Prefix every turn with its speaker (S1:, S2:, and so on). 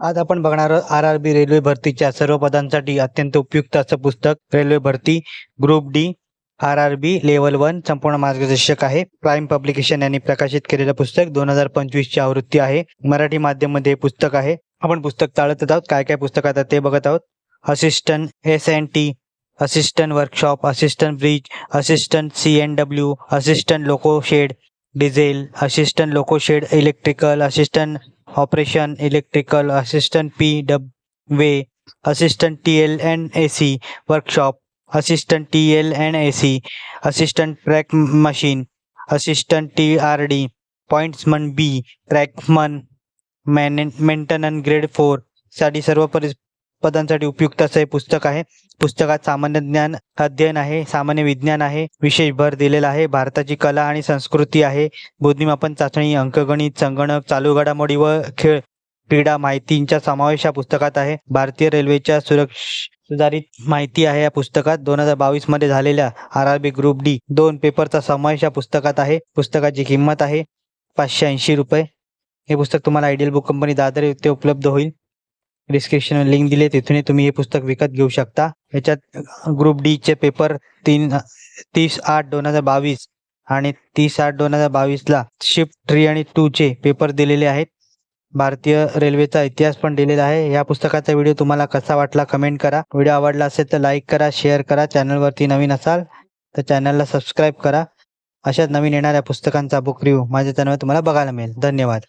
S1: आज आपण बघणार आहोत आर आर बी रेल्वे भरतीच्या सर्व पदांसाठी अत्यंत उपयुक्त असं पुस्तक. रेल्वे भरती group D R R B level one संपूर्ण मार्गदर्शक आहे. प्राईम पब्लिकेशन यांनी प्रकाशित केलेलं पुस्तक दोन हजार पंचवीसची आवृत्ती आहे. मराठी माध्यममध्ये हे पुस्तक आहे. आपण पुस्तक चाळत आहोत. काय काय पुस्तक आता ते बघत आहोत. Assistant S N T assistant workshop assistant bridge assistant C N W assistant loco shed diesel assistant loco shed electrical assistant operation electrical assistant P W way assistant T L N A C workshop assistant T L N A C assistant track machine assistant T R D pointsman B trackman main maintenance grade फोरसाठी सर्व परि पदांसाठी उपयुक्त असं हे पुस्तक आहे. पुस्तकात सामान्य ज्ञान अध्ययन आहे सामान्य विज्ञान आहे विशेष भर दिलेला आहे. भारताची कला आणि संस्कृती आहे. बुद्धिमापन चाचणी अंकगणित संगणक चालू घडामोडी व खेळ क्रीडा माहितींचा समावेश या पुस्तकात आहे. भारतीय रेल्वेच्या सुरक्ष सुधारित माहिती आहे या पुस्तकात. दोन हजार बावीसमध्ये झालेल्या R R B group D दोन पेपरचा समावेश या पुस्तकात आहे. पुस्तकाची किंमत आहे पाचशे ऐंशी रुपये. हे पुस्तक तुम्हाला आयडियल बुक कंपनी दादर येथे उपलब्ध होईल. डिस्क्रिप्शन लिंक दिले तिथून तुम्ही हे पुस्तक विकत घेऊ शकता. याच्यात ग्रुप डी चे पेपर तीन तीस आठ दोन हजार बावीस आणि तीस आठ दोन हजार बावीसला शिफ्ट थ्री आणि टू चे पेपर दिलेले आहेत. भारतीय रेल्वेचा इतिहास पण दिलेला आहे. या पुस्तकाचा व्हिडिओ तुम्हाला कसा वाटला कमेंट करा. व्हिडिओ आवडला असेल तर लाईक करा शेअर करा. चॅनलवरती नवीन असाल तर चॅनलला सबस्क्राईब करा. अशाच नवीन येणाऱ्या पुस्तकांचा बुक रिव्ह्यू माझ्या चॅनलवर तुम्हाला बघायला मिळेल. धन्यवाद.